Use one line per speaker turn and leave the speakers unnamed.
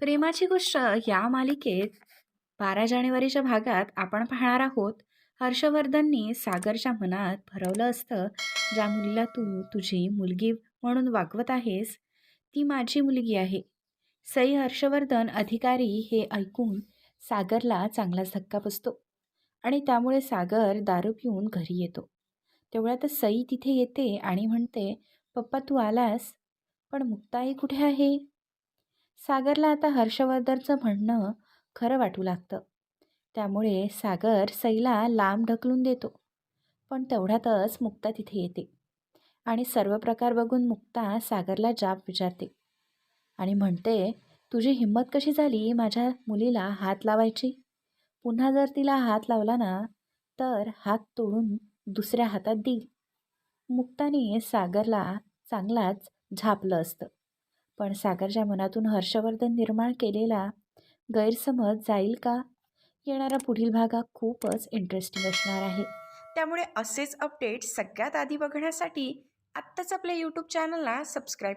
प्रेमाची गोष्ट या मालिकेत बारा जानेवारीच्या भागात आपण पाहणार आहोत. हर्षवर्धननी सागरच्या मनात भरवलं असतं ज्या मुलीला तू तुझी मुलगी म्हणून वागवत आहेस ती माझी मुलगी आहे. सई हर्षवर्धन अधिकारी हे ऐकून सागरला चांगलाच धक्का बसतो आणि त्यामुळे सागर दारू पिऊन घरी येतो. तेवढ्यात सई तिथे येते आणि म्हणते पप्पा तू आलास पण मुक्ताई कुठे आहे? सागरला आता हर्षवर्धनचं म्हणणं खरं वाटू लागतं. त्यामुळे सागर सईला लांब ढकलून देतो. पण तेवढ्यातच मुक्ता तिथे येते. आणि सर्व प्रकार बघून मुक्ता सागरला जाब विचारते. आणि म्हणते तुझी हिंमत कशी झाली माझ्या मुलीला हात लावायची? पुन्हा जर तिला हात लावला ना तर हात तोडून दुसऱ्या हातात देईल. मुक्ताने सागरला चांगलाच झापलं असतं. पण सागरच्या मनातून हर्षवर्धन निर्माण केलेला गैरसमज जाईल का? येणारा पुढील भाग हा खूपच इंटरेस्टिंग असणार आहे.
त्यामुळे असेच अपडेट्स सगळ्यात आधी बघण्यासाठी आत्ताच आपल्या यूट्यूब चॅनलला सबस्क्राईब